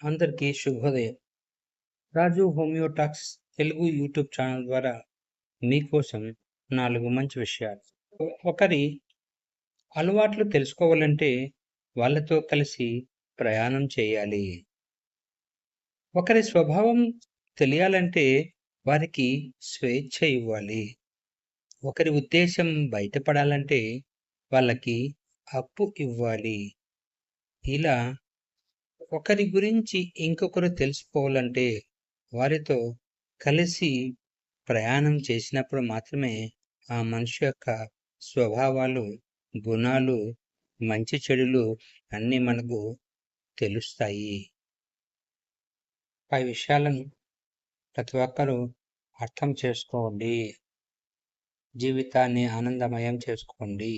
అందరికీ శుభోదయం. Raju homeo talks Telugu YouTube channel ద్వారా మీకోసం నాలుగు మంచి విషయాలు. ఒకరి అలవాట్లు తెలుసుకోవాలంటే వాళ్ళతో కలిసి ప్రయాణం చేయాలి. ఒకరి స్వభావం తెలియాలంటే వారికి స్వేచ్ఛ ఇవ్వాలి. ఒకరి ఉద్దేశం బయటపడాలంటే వాళ్ళకి అప్పు ఇవ్వాలి. ఇలా ఒకరి గురించి ఇంకొకరు తెలుసుకోవాలంటే వారితో కలిసి ప్రయాణం చేసినప్పుడు మాత్రమే ఆ మనిషి యొక్క స్వభావాలు గుణాలు మంచి చెడులు అన్నీ మనకు తెలుస్తాయి. పై విషయాలను ప్రతి ఒక్కరూ అర్థం చేసుకోండి. జీవితాన్ని ఆనందమయం చేసుకోండి.